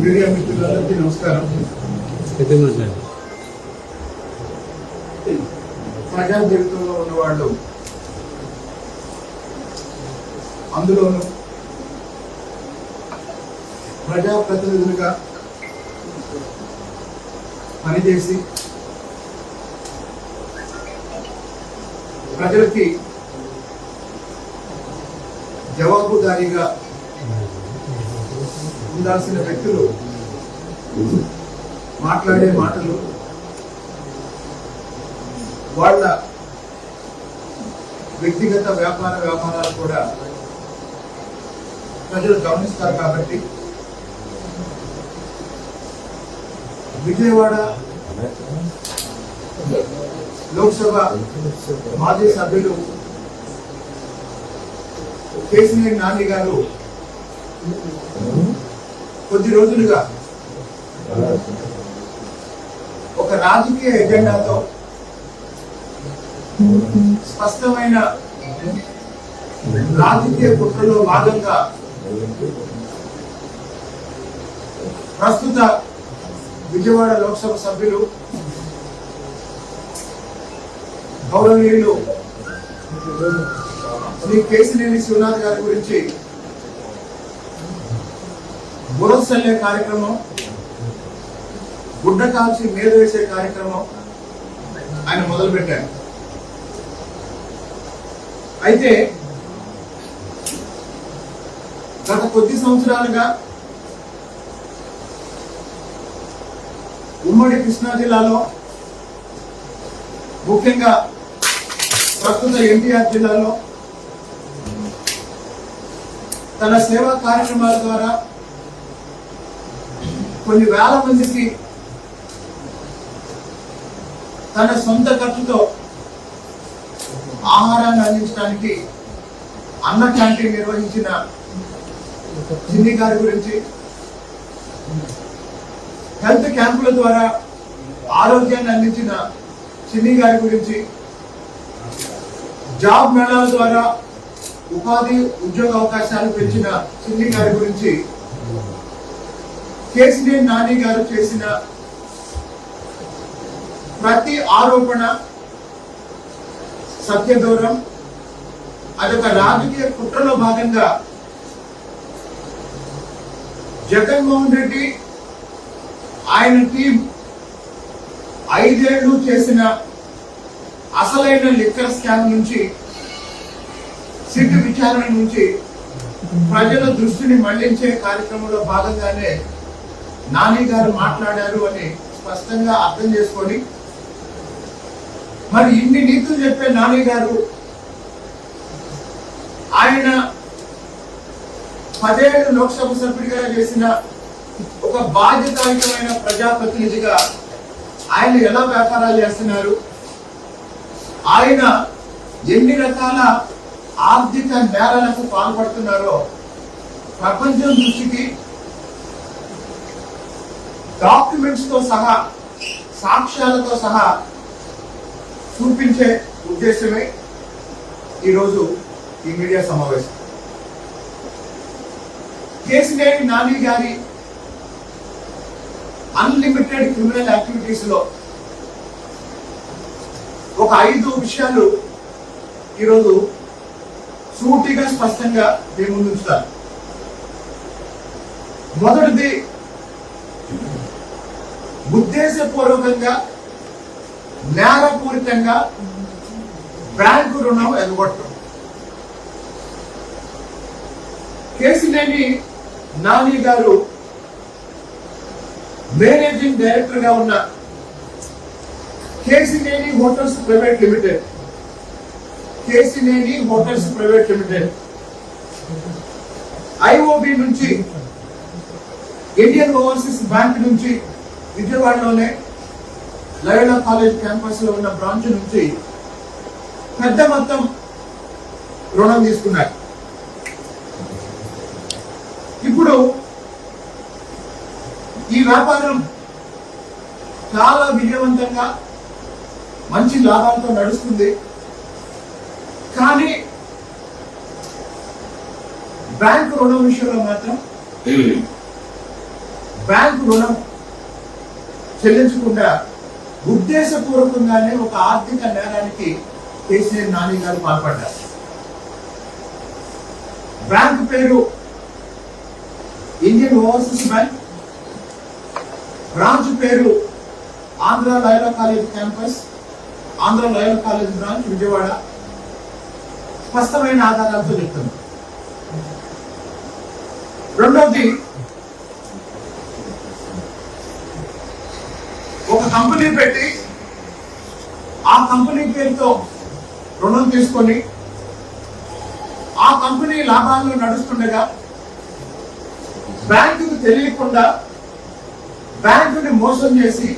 Media మిత్రులందరికీ నమస్కారం. ప్రజా జీవితంలో ఉన్నవాళ్ళు అందులోనూ ప్రజాప్రతినిధులుగా పనిచేసి ప్రజలకి జవాబుదారీగా ఉండాల్సిన వ్యక్తులు మాట్లాడే మాటలు వాళ్ళ వ్యక్తిగత వ్యాపార వ్యాపారాలు కూడా ప్రజలు గమనిస్తారు కాబట్టి విజయవాడ లోక్సభ మాజీ సభ్యులు కేసినేని నాని గారు కొద్ది రోజులుగా. ఒక రాజకీయ ఎజెండాతో స్పష్టమైన రాజకీయ కుట్రలో భాగంగా ప్రస్తుత విజయవాడ లోక్సభ సభ్యులు గౌరవనీయులు శ్రీ కేసినేని శివనాథ్ గారి గురించి బురసల్లే కార్యక్రమం గుడ్డ కాల్చి మీద వేసే కార్యక్రమం ఆయన మొదలుపెట్టారు. అయితే గత కొద్ది సంవత్సరాలుగా ఉమ్మడి కృష్ణా జిల్లాలో ముఖ్యంగా ప్రస్తుత ఎన్టీఆర్ జిల్లాలో తన సేవా కార్యక్రమాల ద్వారా కొన్ని వేల మందికి తన సొంత ఖర్చుతో ఆహారాన్ని అందించడానికి అన్న క్యాంటీన్ నిర్వహించిన చిన్ని గారి గురించి హెల్త్ క్యాంపుల ద్వారా ఆరోగ్యాన్ని అందించిన చిన్ని గారి గురించి జాబ్ మేళాల ద్వారా ఉపాధి ఉద్యోగ అవకాశాలు పెంచిన చిన్ని గారి గురించి కేసినేని నాని గారు చేసిన ప్రతి ఆరోపణ సత్యదూరం అదొక రాజకీయ కుట్రలో భాగంగా జగన్మోహన్ రెడ్డి ఆయన టీం ఐదేళ్ళు చేసిన అసలైన లిక్కర్ స్కామ్ నుంచి సిట్ విచారణ నుంచి ప్రజల దృష్టిని మళ్ళించే కార్యక్రమంలో భాగంగానే నాని గారు మాట్లాడారు అని స్పష్టంగా అర్థం చేసుకొని మరి ఇన్ని నీతులు చెప్పే నాని గారు ఆయన పదేళ్ళు లోక్సభ సభ్యుడిగా చేసిన ఒక బాధ్యతాయుతమైన ప్రజాప్రతినిధిగా ఆయన ఎలా వ్యాపారాలు చేస్తున్నారు? ఆయన ఎన్ని రకాల ఆర్థిక నేరాలకు పాల్పడుతున్నారో ప్రపంచం దృష్టికి డాక్యుమెంట్స్తో సహా సాక్ష్యాలతో సహా చూపించే ఉద్దేశమే ఈరోజు ఈ మీడియా సమావేశం. కేసినేని నాని గారి అన్లిమిటెడ్ క్రిమినల్ యాక్టివిటీస్లో ఒక ఐదు విషయాలు ఈరోజు సూటిగా స్పష్టంగా మేము ముందుంచుతారు మొదటిది ఉద్దేశపూర్వకంగా నేరపూరితంగా బ్యాంకు రుణం ఎగగొట్టడం. కేసినేని నాని గారు మేనేజింగ్ డైరెక్టర్గా ఉన్న Kesineni hotels private limited. Kesineni hotels private limited. IOB నుంచి ఇండియన్ ఓవర్సీస్ బ్యాంక్ నుంచి విజయవాడలోనే లయోలా కాలేజ్ క్యాంపస్లో ఉన్న బ్రాంచ్ నుంచి పెద్ద మొత్తం రుణం తీసుకున్నారు. ఇప్పుడు ఈ వ్యాపారం చాలా విజయవంతంగా మంచి లాభాలతో నడుస్తుంది. కానీ బ్యాంకు రుణం విషయంలో మాత్రం బ్యాంకు రుణం చెల్లించకుండా ఉద్దేశపూర్వకంగానే ఒక ఆర్థిక నేరానికి కేసీఆర్ నాని గారు పాల్పడ్డారు. బ్యాంక్ పేరు ఇండియన్ ఓవర్సీస్ బ్యాంక్ బ్రాంచ్ పేరు Andhra Loyola college campus Andhra Loyola college branch Vijayawada. స్పష్టమైన ఆధారాలతో చెప్తున్నారు రెండవది ఒక కంపెనీ పెట్టి ఆ కంపెనీ పేరుతో రుణం తీసుకొని ఆ కంపెనీ లాభాల్లో నడుస్తుండగా బ్యాంకుకు తెలియకుండా బ్యాంకుని మోసం చేసి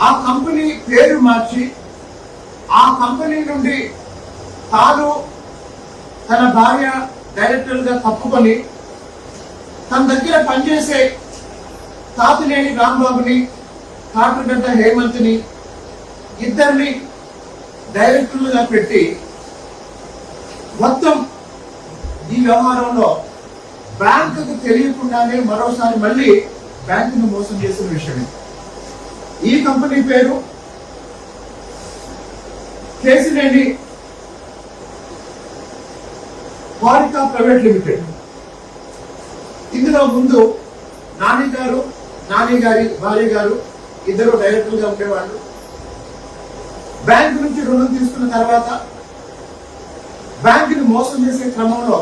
ఆ కంపెనీ పేరు మార్చి ఆ కంపెనీ నుండి తాను తన భార్య డైరెక్టర్గా తప్పుకొని తన దగ్గర పనిచేసే తాతినేని రాంబాబుని కాటగడ్డ హేమంత్ని ఇద్దరిని డైరెక్టర్లుగా పెట్టి మొత్తం ఈ వ్యవహారంలో బ్యాంకుకు తెలియకుండానే మరోసారి మళ్ళీ బ్యాంకును మోసం చేసిన విషయం ఈ కంపెనీ పేరు కేసినేని వారికా ప్రైవేట్ లిమిటెడ్. ఇందులో ముందు నాని గారు నాని గారి భార్య గారు ఇద్దరు డైరెక్టర్గా ఉండేవాళ్ళు. బ్యాంక్ నుంచి రుణం తీసుకున్న తర్వాత బ్యాంకుని మోసం చేసే క్రమంలో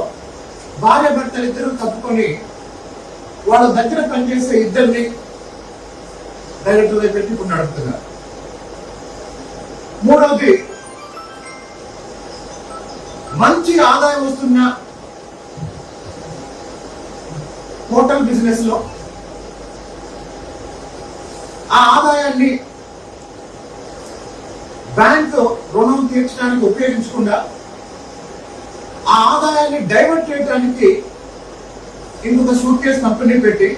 భార్య భర్తలు ఇద్దరు తప్పుకొని వాళ్ళ దగ్గర పనిచేసే ఇద్దరిని డైరెక్టర్గా పెట్టి ఇప్పుడు నడుపుతున్నారు. మూడవది మంచి ఆదాయం వస్తున్న హోటల్ బిజినెస్లో ఆ ఆదాయాన్ని బ్యాంక్ రుణం తీర్చడానికి ఉపయోగించకుండా ఆ ఆదాయాన్ని డైవర్ట్ చేయడానికి ఇంకొక సూట్ కేస్ కంపెనీ పెట్టి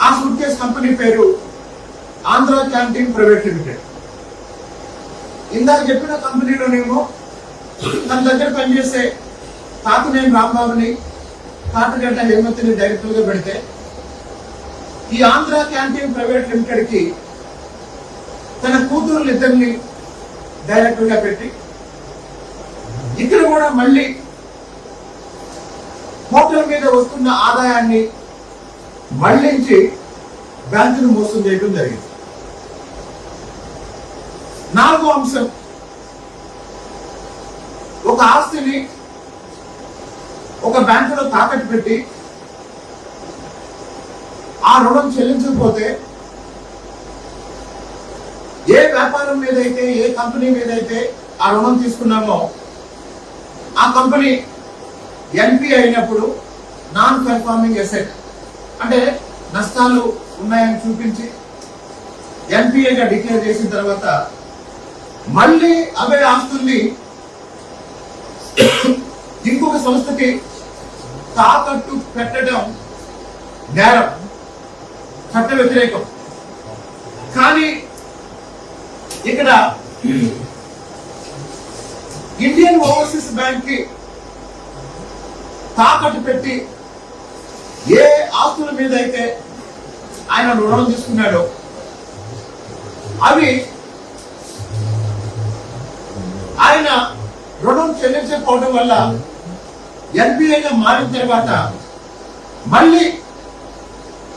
ఆ సూట్ కేస్ కంపెనీ పేరు ఆంధ్ర క్యాంటీన్ ప్రైవేట్ లిమిటెడ్. ఇందాక చెప్పిన కంపెనీలోనేమో తన దగ్గర పనిచేసే తాతనేని రాంబాబుని తాతగడ్డ హేమంత్ని డైరెక్టర్గా పెడితే ఈ ఆంధ్ర క్యాంటీన్ ప్రైవేట్ లిమిటెడ్కి తన కూతురు ఇద్దరిని డైరెక్టర్గా పెట్టి ఇక్కడ కూడా మళ్ళీ హోటల్ మీద వస్తున్న ఆదాయాన్ని మళ్ళించి బ్యాంకును మోసం చేయడం జరిగింది. నాలుగో అంశం ఒక ఆస్తిని ఒక బ్యాంకులో తాకట్టు పెట్టి ఆ రుణం చెల్లించకపోతే ఏ వ్యాపారం మీద అయితే ఏ కంపెనీ మీద అయితే ఆ రుణం తీసుకున్నామో ఆ కంపెనీ ఎన్పి అయినప్పుడు నాన్ పెర్ఫార్మింగ్ ఎసెట్ అంటే నష్టాలు ఉన్నాయని చూపించి ఎన్పిఏగా డిక్లేర్ చేసిన తర్వాత మళ్ళీ అవే ఆస్తుల్ని ఇంకొక సంస్థకి తాకట్టు పెట్టడం నేరం. చట్ట వ్యతిరేకం. కానీ ఇక్కడ ఇండియన్ ఓవర్సీస్ బ్యాంక్కి తాకట్టు పెట్టి ఏ ఆస్తుల మీద అయితే ఆయన రుణం తీసుకున్నాడో అవి ఆయన రుణం చెల్లించకపోవడం వల్ల ఎన్బిఐగా మారిన తర్వాత మళ్ళీ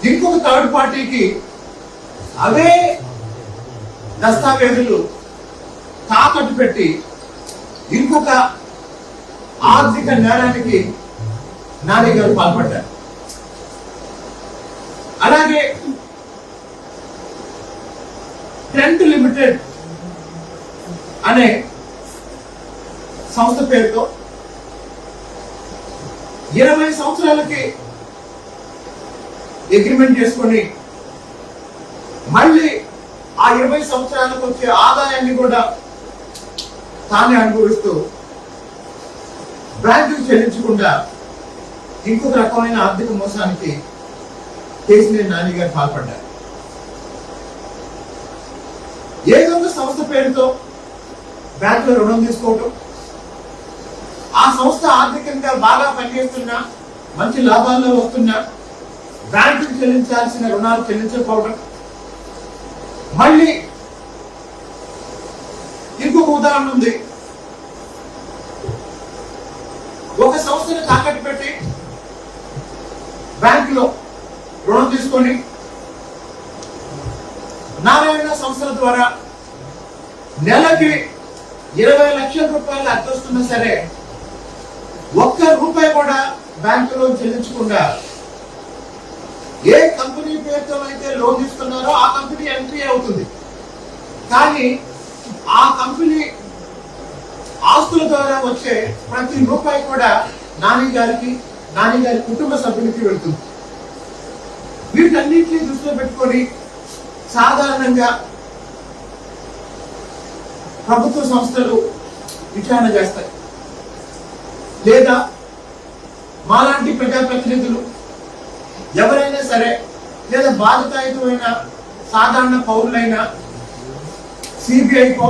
ఇంకొక థర్డ్ పార్టీకి అవే దస్తావేజులు తాకట్టు పెట్టి ఇంకొక ఆర్థిక నేరానికి నాని గారు పాల్పడ్డారు. అలాగే ట్రెంట్ లిమిటెడ్ అనే సంస్థ పేరుతో ఇరవై సంవత్సరాలకి అగ్రిమెంట్ చేసుకొని మళ్ళీ ఆ ఇరవై సంవత్సరాలకు వచ్చే ఆదాయాన్ని కూడా తానే అనుభవిస్తూ బ్యాంకులు చెల్లించకుండా ఇంకొక రకమైన ఆర్థిక మోసానికి కేసీఆర్ నాని గారు పాల్పడ్డారు. ఏదో ఒక సంస్థ పేరుతో బ్యాంకులో రుణం తీసుకోవటం ఆ సంస్థ ఆర్థికంగా బాగా పనిచేస్తున్నా మంచి లాభాల్లో వస్తున్నా బ్యాంకుకు చెల్లించాల్సిన రుణాలు చెల్లించకపోవడం. మళ్ళీ ఇంకొక ఉదాహరణ ఉంది. ఒక సంస్థను తాకట్టు పెట్టి బ్యాంకులో రుణం తీసుకొని నారాయణ సంస్థల ద్వారా నెలకి ఇరవై లక్షల రూపాయలు అద్దొస్తున్నా సరే ఒక్క రూపాయి కూడా బ్యాంకులో చెల్లించకుండా ఏ కంపెనీ పేరుతో అయితే లోన్ తీసుకున్నారో ఆ కంపెనీ ఎంట్రీ అవుతుంది. కానీ ఆ కంపెనీ ఆస్తుల ద్వారా వచ్చే ప్రతి రూపాయి కూడా నాని గారికి నాని గారి కుటుంబ సభ్యులకి వెళ్తుంది. వీటన్నిటిని దృష్టిలో పెట్టుకొని సాధారణంగా ప్రభుత్వ సంస్థలు విచారణ చేస్తాయి. లేదా మాలాంటి ప్రజాప్రతినిధులు ఎవరైనా సరే లేదా బాధితాయుతమైన సాధారణ పౌరులైన సిబిఐకో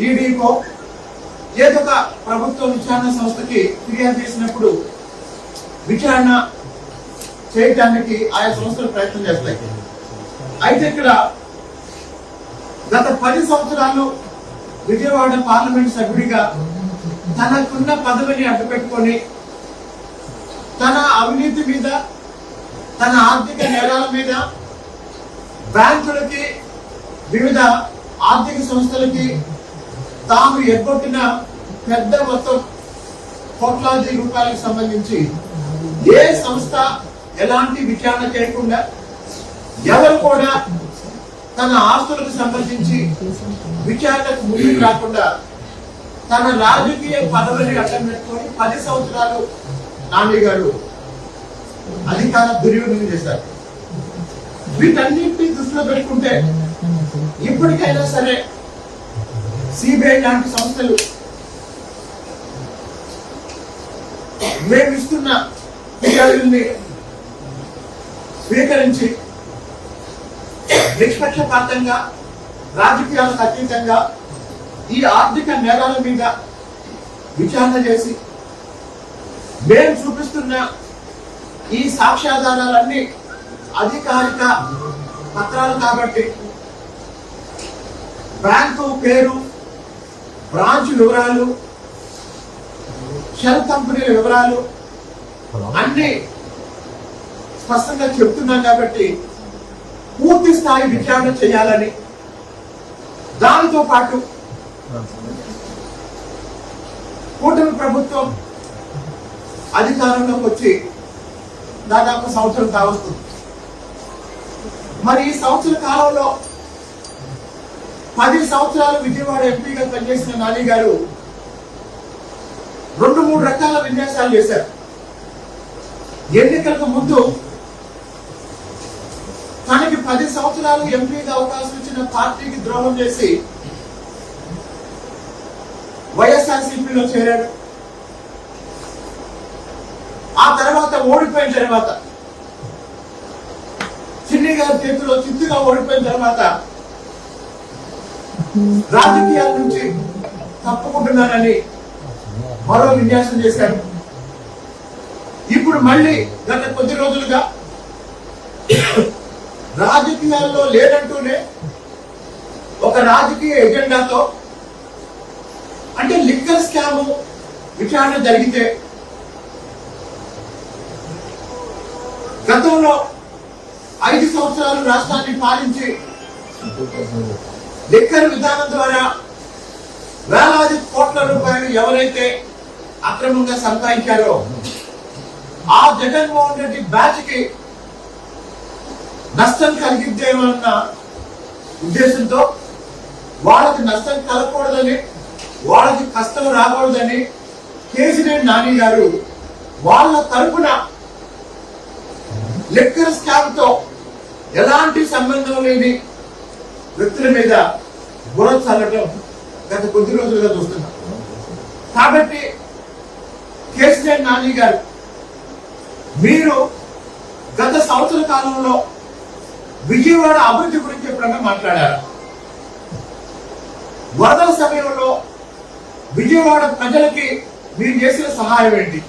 ఈడీకో ఏదో ఒక ప్రభుత్వ విచారణ సంస్థకి ఫిర్యాదు చేసినప్పుడు విచారణ చేయటానికి ఆయా సంస్థలు ప్రయత్నం చేస్తాయి. అయితే ఇక్కడ గత పది సంవత్సరాలు విజయవాడ పార్లమెంట్ సభ్యుడిగా తనకున్న పదవిని అడ్డుపెట్టుకొని తన అవినీతి మీద తన ఆర్థిక నేరాల మీద బ్యాంకులకి వివిధ ఆర్థిక సంస్థలకి తాము ఎగ్గొట్టిన పెద్ద మొత్తం కోట్లాది రూపాయలకు సంబంధించి ఏ సంస్థ ఎలాంటి విచారణ చేయకుండా ఎవరు కూడా తన ఆస్తులకు సంబంధించి విచారణకు ముందుకు రాకుండా తన రాజకీయ పదవిని అడ్డం పెట్టుకొని పది సంవత్సరాలు నాని గారు అధికార దుర్వినియోగం చేశారు వీటన్నిటిని దృష్టిలో పెట్టుకుంటే ఇప్పటికైనా సరే సిబిఐ లాంటి సంస్థలు మేము ఇస్తున్న ఫిర్యాదుల్ని స్వీకరించి నిష్పక్షపాతంగా రాజకీయాలకు అతీతంగా ఈ ఆర్థిక నేరాల మీద విచారణ చేసి మేము చూపిస్తున్న ఈ సాక్ష్యాధారాలన్నీ అధికారిక పత్రాలు కాబట్టి బ్యాంకు పేరు బ్రాంచ్ వివరాలు షెల్ కంపెనీల వివరాలు అన్ని స్పష్టంగా చెప్తున్నాం కాబట్టి పూర్తి స్థాయి విచారణ చేయాలని దానితో పాటు కూటమి ప్రభుత్వం అధికారంలోకి వచ్చి దాదాపు సంవత్సరం కావస్తుంది మరి ఈ సంవత్సర కాలంలో పది సంవత్సరాలు విజయవాడ ఎంపీగా పనిచేసిన నాని గారు రెండు మూడు రకాల విన్యాసాలు చేశారు. ఎన్నికలకు ముందు తనకి పది సంవత్సరాలు ఎంపీగా అవకాశం ఇచ్చిన పార్టీకి ద్రోహం చేసి వైఎస్ఆర్సీపీలో చేరాడు ఆ తర్వాత ఓడిపోయిన తర్వాత చిన్ని గారి చేతిలో చిత్తుగా ఓడిపోయిన తర్వాత రాజకీయాల నుంచి తప్పుకుంటున్నానని మరో విన్యాసం చేశారు. ఇప్పుడు మళ్ళీ గత కొద్ది రోజులుగా రాజకీయాల్లో లేదంటూనే ఒక రాజకీయ ఎజెండాతో అంటే లిక్కర్ స్కామ్ విచారణ జరిగితే గతంలో ఐదు సంవత్సరాలు రాష్ట్రాన్ని పాలించి లిక్కర్ విధానం ద్వారా వేలాది కోట్ల రూపాయలు ఎవరైతే అక్రమంగా సంపాదించారో ఆ జగన్మోహన్ రెడ్డి బ్యాచ్కి నష్టం కలిగిద్దేమన్న ఉద్దేశంతో వాళ్ళకి నష్టం కలగకూడదని వాళ్ళకి కష్టం రాకూడదని కేసీఆర్ నాని గారు వాళ్ళ తరపున లిక్కర్ స్కామ్తో ఎలాంటి సంబంధం లేని వ్యక్తుల మీద బుర్ర చల్లటం గత కొద్ది రోజులుగా చూస్తున్నాం. కాబట్టి కేసీఆర్ నాని గారు మీరు గత సంవత్సర కాలంలో విజయవాడ అభివృద్ధి గురించి ఎప్పుడన్నా మాట్లాడారు? వరదల సమయంలో విజయవాడ ప్రజలకి మీరు చేసిన సహాయం ఏంటి?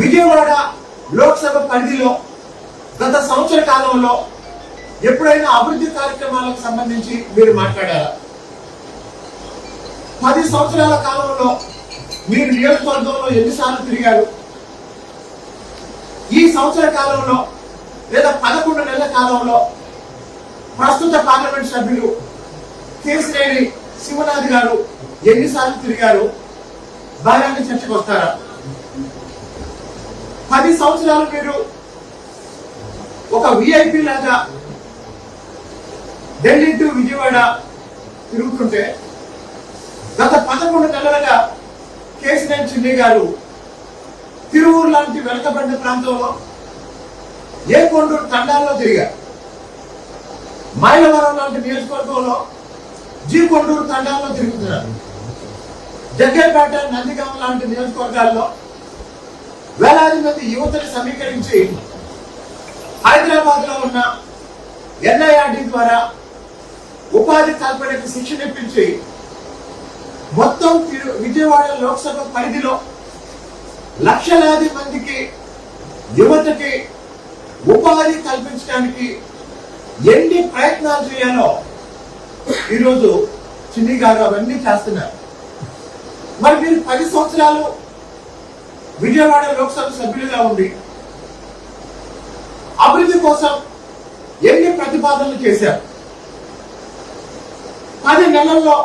విజయవాడ లోక్సభ పరిధిలో గత సంవత్సర కాలంలో ఎప్పుడైనా అభివృద్ధి కార్యక్రమాలకు సంబంధించి మీరు మాట్లాడారా? పది సంవత్సరాల కాలంలో మీరు నియోజకవర్గంలో ఎన్నిసార్లు తిరిగారు? ఈ సంవత్సర కాలంలో లేదా పదకొండు నెలల కాలంలో ప్రస్తుత పార్లమెంట్ సభ్యులు కేసినేని శివనాథ్ గారు ఎన్నిసార్లు తిరిగారు? బాగానే చర్చకు వస్తారా? పది సంవత్సరాలు మీరు ఒక విఐపి లాగా ఢిల్లీ టు విజయవాడ తిరుగుతుంటే గత పదకొండు నెలలుగా కేసీఆర్ చిన్ని గారు తిరువూరు లాంటి వెనకబడిన ప్రాంతంలో ఏ కొండూరు తండాల్లో తిరిగారు. మైలవరం లాంటి నియోజకవర్గంలో జీ కొండూరు తండాల్లో తిరుగుతున్నారు. జగ్గేపేట నందిగామ లాంటి నియోజకవర్గాల్లో వేలాది మంది యువతను సమీకరించి హైదరాబాద్లో ఉన్న ఎన్ఐఆర్డి ద్వారా ఉపాధి కల్పనకు శిక్షణ ఇప్పించి మొత్తం విజయవాడ లోక్సభ పరిధిలో లక్షలాది మందికి యువతకి ఉపాధి కల్పించడానికి ఎన్ని ప్రయత్నాలు చేయాలో ఈరోజు చిన్ని గారు అవన్నీ చేస్తున్నారు. మరి మీరు పది సంవత్సరాలు విజయవాడ లోక్సభ సభ్యులుగా ఉండి అభివృద్ధి కోసం ఎన్ని ప్రతిపాదనలు చేశారు? పది నెలల్లో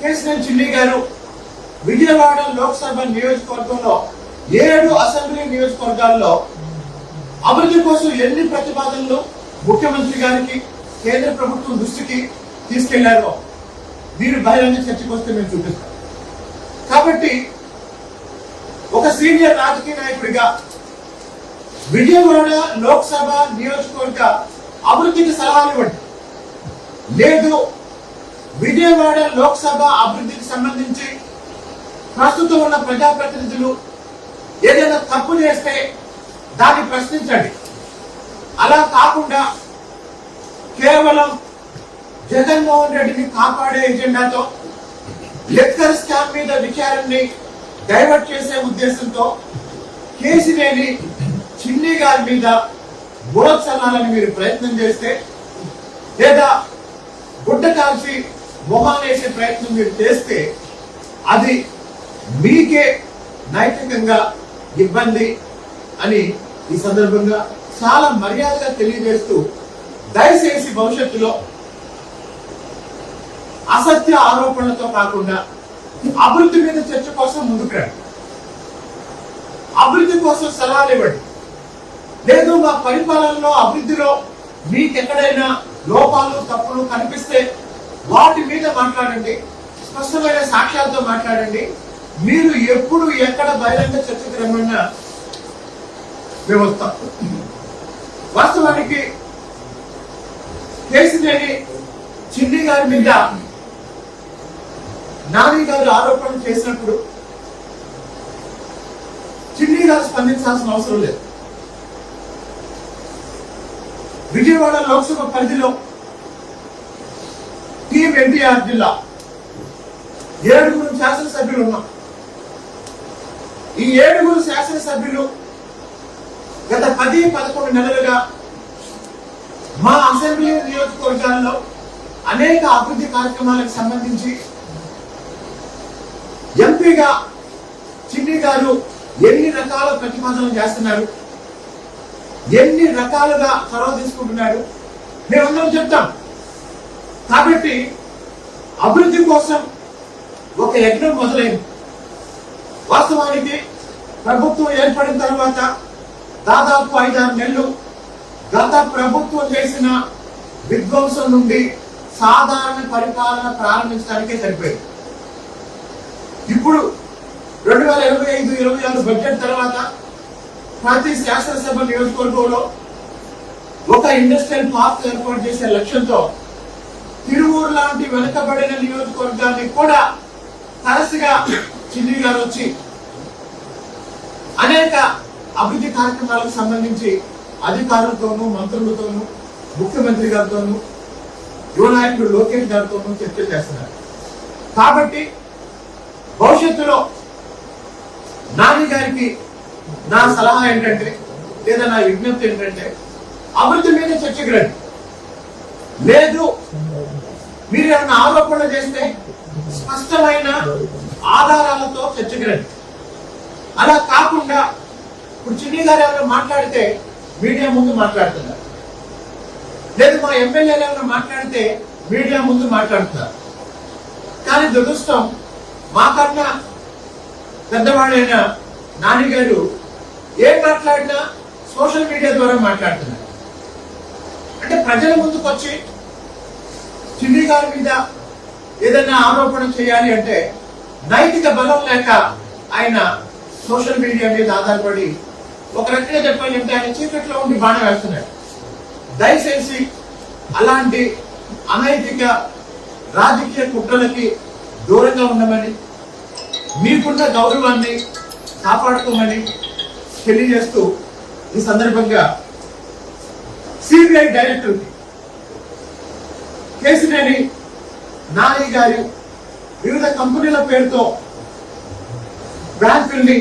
కేసీఆర్ చిన్ని గారు విజయవాడ లోక్సభ నియోజకవర్గంలో ఏడు అసెంబ్లీ నియోజకవర్గాల్లో అభివృద్ధి కోసం ఎన్ని ప్రతిపాదనలు ముఖ్యమంత్రి గారికి కేంద్ర ప్రభుత్వం దృష్టికి తీసుకెళ్ళారో మీరు బహిరంగ చర్చకు వస్తే మేము చూపిస్తాం. కాబట్టి ఒక సీనియర్ రాజకీయ నాయకుడిగా విజయవాడ లోక్సభ నియోజకవర్గ అభివృద్ధికి సలహాలు ఇవ్వండి. లేదు విజయవాడ లోక్సభ అభివృద్ధికి సంబంధించి ప్రస్తుతం ఉన్న ప్రజాప్రతినిధులు ఏదైనా తప్పు చేస్తే దాన్ని ప్రశ్నించండి. అలా కాకుండా కేవలం జగన్మోహన్ రెడ్డిని కాపాడే ఎజెండాతో లెక్కర్ స్కామ్ మీద విచారణని డైవర్ట్ చేసే ఉద్దేశంతో కేసినేని చిన్ని గారి మీద బురద మీరు ప్రయత్నం చేస్తే లేదా గుడ్డ కాల్చి మొహాలు వేసే ప్రయత్నం మీరు చేస్తే అది మీకే నైతికంగా ఇబ్బంది అని ఈ సందర్భంగా చాలా మర్యాదగా తెలియజేస్తూ దయచేసి భవిష్యత్తులో అసత్య ఆరోపణలతో కాకుండా అభివృద్ధి మీద చర్చ కోసం ముందుకు రండి అభివృద్ధి కోసం సలహాలు ఇవ్వండి. లేదు మా పరిపాలనలో అభివృద్ధిలో మీకు ఎక్కడైనా లోపాలు తప్పులు కనిపిస్తే వాటి మీద మాట్లాడండి. స్పష్టమైన సాక్ష్యాలతో మాట్లాడండి. మీరు ఎప్పుడు ఎక్కడ బహిరంగ చర్చకు రమ్మన్నా మేము వస్తాం వాస్తవానికి కేసినేని చిన్ని గారి మీద నాని గారు ఆరోపణలు చేసినప్పుడు చిన్ని గారు స్పందించాల్సిన అవసరం లేదు. విజయవాడ లోక్సభ పరిధిలో టీం ఎన్టీఆర్ జిల్లా ఏడుగురు శాసనసభ్యులు ఉన్నాం ఈ ఏడుగురు శాసనసభ్యులు గత పది పదకొండు నెలలుగా మా అసెంబ్లీ నియోజకవర్గాల్లో అనేక అభివృద్ధి కార్యక్రమాలకు సంబంధించి ఎంపీగా చిన్ని గారు ఎన్ని రకాల ప్రతిపాదనలు చేస్తున్నారు? ఎన్ని రకాలుగా చొరవ తీసుకుంటున్నాడు మేమందరం చెప్తాం. కాబట్టి అభివృద్ధి కోసం ఒక యజ్ఞం మొదలైంది. వాస్తవానికి ప్రభుత్వం ఏర్పడిన తర్వాత దాదాపు ఐదారు నెలలు గత ప్రభుత్వం చేసిన విధ్వంసం నుండి సాధారణ పరిపాలన ప్రారంభించడానికే సరిపోయింది. ఇప్పుడు రెండు వేల ఇరవై ఐదు ఇరవై ఆరు బడ్జెట్ తర్వాత ప్రతి శాసనసభ నియోజకవర్గంలో ఒక ఇండస్ట్రియల్ పార్క్ ఏర్పాటు చేసే లక్ష్యంతో తిరువూరు లాంటి వెనుకబడిన నియోజకవర్గాన్ని కూడా తరచుగా చిన్ని గారు వచ్చి అనేక అభివృద్ధి కార్యక్రమాలకు సంబంధించి అధికారులతోనూ మంత్రులతోనూ ముఖ్యమంత్రి గారితోనూ యువ నాయకుడు లోకేష్ గారితోనూ చర్చలు చేస్తున్నారు. కాబట్టి భవిష్యత్తులో నాని గారికి నా సలహా ఏంటంటే లేదా నా విజ్ఞప్తి ఏంటంటే అభివృద్ధి మీద చర్చకు రండి. లేదు మీరు ఏమైనా ఆరోపణలు చేస్తే స్పష్టమైన ఆధారాలతో చర్చకు రండి. అలా కాకుండా ఇప్పుడు చిన్ని గారు ఎవరైనా మాట్లాడితే మీడియా ముందు మాట్లాడుతున్నారు. లేదు మా ఎమ్మెల్యేలు ఎవరైనా మాట్లాడితే మీడియా ముందు మాట్లాడుతున్నారు. కానీ దురదృష్టం మాకన్నా పెద్దవాడైన నాన్నగారు ఏం మాట్లాడినా సోషల్ మీడియా ద్వారా మాట్లాడుతున్నారు. అంటే ప్రజల ముందుకు వచ్చి చిన్ని గారి మీద ఏదైనా ఆరోపణ చేయాలి అంటే నైతిక బలం లేక ఆయన సోషల్ మీడియా మీద ఆధారపడి ఒక రకంగా చెప్పాలంటే ఆయన చీకట్లో ఉండి బాణ వేస్తున్నాడు దయచేసి అలాంటి అనైతిక రాజకీయ కుట్రలకి దూరంగా ఉండమని మీకున్న గౌరవాన్ని కాపాడుకోమని తెలియజేస్తూ ఈ సందర్భంగా సిబిఐ డైరెక్టర్కి కేసినేని నాని గారి వివిధ కంపెనీల పేరుతో బ్యాంకుల్ని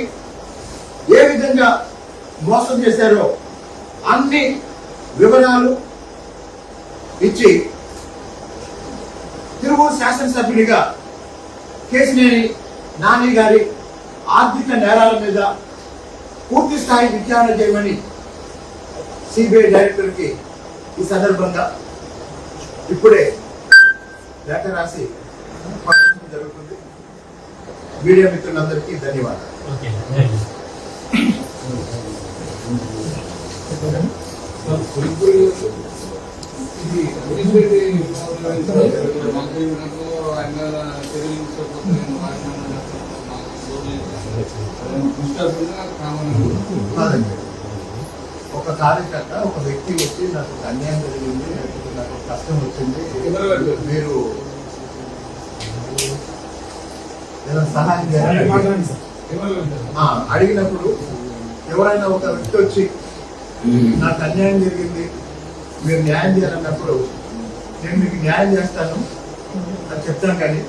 ఏ విధంగా మోసం చేశారో అన్ని వివరాలు ఇచ్చి తిరువూరు శాసనసభ్యుడిగా కేసినేని నాని గారి ఆర్థిక నేరాల మీద పూర్తి స్థాయి విచారణ చేయమని సిబిఐ డైరెక్టర్కి ఈ సందర్భంగా ఇప్పుడే లేఖ రాసి పంపించడం జరుగుతుంది. మీడియా మిత్రులందరికీ ధన్యవాదాలు. ఓకే థ్యాంక్ ఒక కార్యకర్త ఒక వ్యక్తి వచ్చి నాకు అన్యాయం జరిగింది లేకపోతే నాకు కష్టం వచ్చింది మీరు సహాయం చేయాలి అడిగినప్పుడు ఎవరైనా ఒక వ్యక్తి వచ్చి నాకు అన్యాయం జరిగింది మీరు న్యాయం చేయాలన్నప్పుడు నేను మీకు న్యాయం చేస్తాను. అది చెప్తాను కానీ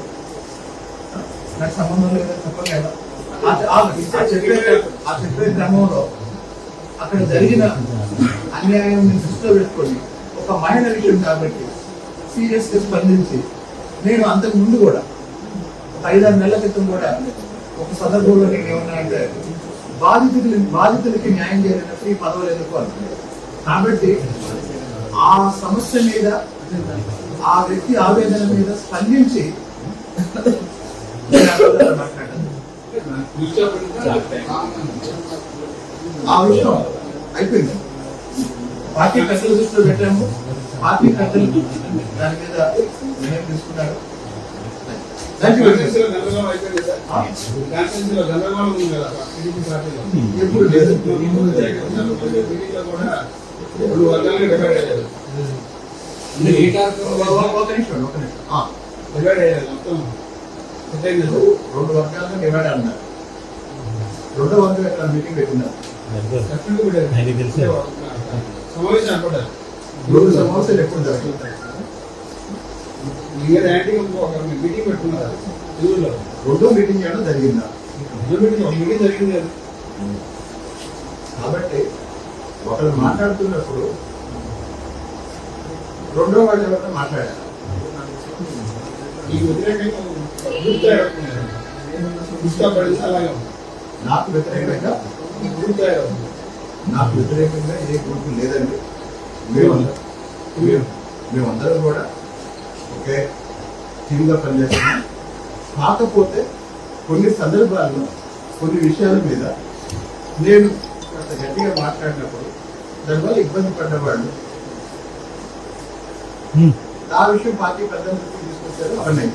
నాకు సంబంధం లేదని చెప్పను కదా. చెప్పే ఆ చెప్పే క్రమంలో అక్కడ జరిగిన అన్యాయం దృష్టిలో పెట్టుకొని ఒక మహిళ విషయం కాబట్టి సీరియస్గా స్పందించి నేను అంతకు ముందు కూడా ఒక ఐదారు నెలల క్రితం కూడా ఒక సందర్భంలో నేను ఏమన్నా అంటే బాధితులు బాధితులకి న్యాయం చేయాలన్నప్పుడు ఈ పదవులు ఎదుర్కోవాలి కాబట్టి ఆ సమస్య మీద ఆ వ్యక్తి ఆవేదన మీద స్పందించి ఆ విషయం అయిపోయింది. పార్టీ పెద్దల దృష్టిలో పెట్టాము. పార్టీ పెద్దలు దాని మీద నిర్ణయం తీసుకున్నారు. Thank you very much. ఆ? ఎప్పుడు లేదు ఒక- ఒక నిమిషం ఒక నిమిషం. ఆ, రెండు వర్గాలుగా డివైడ్ అన్నారు. రెండో వర్గం ఇక్కడ మీటింగ్ పెట్టినారు? సమావేశం అనుకుంటారు రెండు సమావేశాలు ఎప్పుడు జరుగుతాయి? మీరు యాంటీగా ఒక మీటింగ్ పెట్టుకున్నారు. తెలుగులో రెండో మీటింగ్ చేయడం జరిగిందా? మీటింగ్ ఒక మీటింగ్ జరిగింది. కాబట్టి ఒకరు మాట్లాడుతున్నప్పుడు రెండో వాళ్ళు ఎవరైనా మాట్లాడారు? ఈ వ్యతిరేకంగా అలాగే. నాకు వ్యతిరేకంగా? నాకు వ్యతిరేకంగా ఏ గ్రూప్ లేదండి. మేమందరం మేము మేమందరం కూడా ఒకే టీమ్గా పనిచేస్తున్నాం. కాకపోతే కొన్ని సందర్భాల్లో కొన్ని విషయాల మీద నేను కొంత గట్టిగా మాట్లాడినప్పుడు దానివల్ల ఇబ్బంది పడ్డవాళ్ళు. ఆ విషయం పార్టీ పెద్దల దృష్టికి తీసుకొచ్చారు అవన్నీ